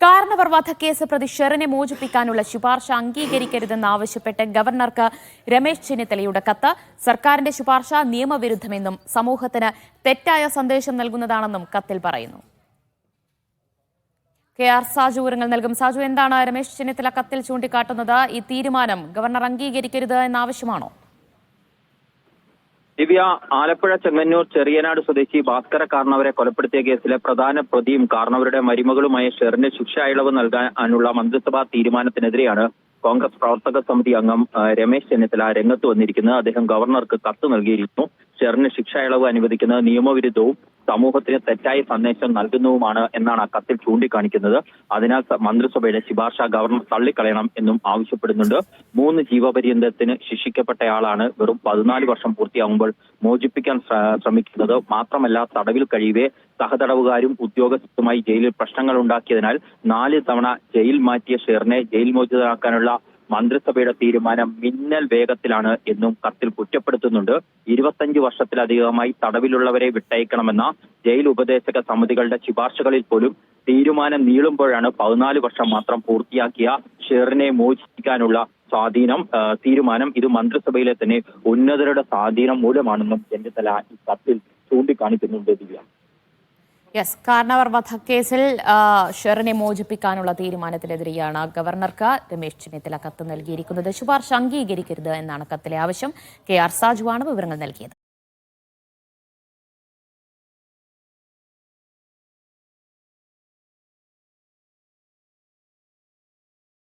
കാരണവർ വധക്കേസ് പ്രതി ഷെറിനെ മോചിപ്പിക്കാനുള്ള ശുപാർശ അംഗീകരിക്കരുതെന്നാവശ്യപ്പെട്ട് ഗവർണർക്ക് രമേശ് ചെന്നിത്തലയുടെ കത്ത്. സർക്കാരിന്റെ ശുപാർശ നിയമവിരുദ്ധമെന്നും സമൂഹത്തിന് തെറ്റായ സന്ദേശം നൽകുന്നതാണെന്നും കത്തിൽ പറയുന്നു. കെ ആർ സാജു വിവരങ്ങൾ നൽകും. സാജു എന്താണ് രമേശ് ചെന്നിത്തല കത്തിൽ ചൂണ്ടിക്കാട്ടുന്നത്? ഈ തീരുമാനം ഗവർണർ അംഗീകരിക്കരുത് എന്ന ആവശ്യമാണോ? ദിവ്യ ആലപ്പുഴ ചെങ്ങന്നൂർ ചെറിയനാട് സ്വദേശി ഭാസ്കര കാർണവരെ കൊലപ്പെടുത്തിയ കേസിലെ പ്രധാന പ്രതിയും കാർണവരുടെ മരുമകളുമായ ഷെറിന് ശിക്ഷ ഇളവ് നൽകാനുള്ള മന്ത്രിസഭാ തീരുമാനത്തിനെതിരെയാണ് കോൺഗ്രസ് പ്രവർത്തക സമിതി അംഗം രമേശ് ചെന്നിത്തല രംഗത്ത് വന്നിരിക്കുന്നത്. അദ്ദേഹം ഗവർണർക്ക് കത്ത് നൽകിയിരുന്നു. ഷെറിന് ശിക്ഷ ഇളവ് അനുവദിക്കുന്നത് നിയമവിരുദ്ധവും സമൂഹത്തിന് തെറ്റായ സന്ദേശം നൽകുന്നതുമാണ് എന്നാണ് ആ കത്തിൽ ചൂണ്ടിക്കാണിക്കുന്നത്. അതിനാൽ മന്ത്രിസഭയുടെ ശുപാർശ ഗവർണർ തള്ളിക്കളയണം എന്നും ആവശ്യപ്പെടുന്നുണ്ട്. മൂന്ന് ജീവപര്യന്തത്തിന് ശിക്ഷിക്കപ്പെട്ടയാളാണ് വെറും പതിനാല് വർഷം പൂർത്തിയാകുമ്പോൾ മോചിപ്പിക്കാൻ ശ്രമിക്കുന്നത്. മാത്രമല്ല തടവിൽ കഴിയവേ സഹതടവുകാരും ഉദ്യോഗസ്ഥരുമായി ജയിലിൽ പ്രശ്നങ്ങൾ ഉണ്ടാക്കിയതിനാൽ നാല് തവണ ജയിൽ മാറ്റിയ ഷെറിനെ ജയിൽ മോചിതരാക്കാനുള്ള മന്ത്രിസഭയുടെ തീരുമാനം മിന്നൽ വേഗത്തിലാണ് എന്നും കത്തിൽ കുറ്റപ്പെടുത്തുന്നുണ്ട്. ഇരുപത്തഞ്ച് വർഷത്തിലധികമായി തടവിലുള്ളവരെ വിട്ടയക്കണമെന്ന ജയിൽ ഉപദേശക സമിതികളുടെ ശുപാർശകളിൽ പോലും തീരുമാനം നീളുമ്പോഴാണ് പതിനാല് വർഷം മാത്രം പൂർത്തിയാക്കിയ ഷെറിനെ മോചിപ്പിക്കാനുള്ള സ്വാധീനം. തീരുമാനം ഇത് മന്ത്രിസഭയിലെ തന്നെ ഉന്നതരുടെ സ്വാധീനം മൂലമാണെന്നും ചെന്നിത്തല ഈ കത്തിൽ ചൂണ്ടിക്കാണിക്കുന്നുണ്ട്. ദിവ്യ യെസ് കാരണവർ വധക്കേസിൽ ഷെറിനെ മോചിപ്പിക്കാനുള്ള തീരുമാനത്തിനെതിരെയാണ് ഗവർണർക്ക് രമേശ് ചെന്നിത്തല കത്ത് നൽകിയിരിക്കുന്നത്. ശുപാർശ അംഗീകരിക്കരുത് എന്നാണ് കത്തിലെ ആവശ്യം. കെ ആർ സാജുവാണ് വിവരങ്ങൾ നൽകിയത്.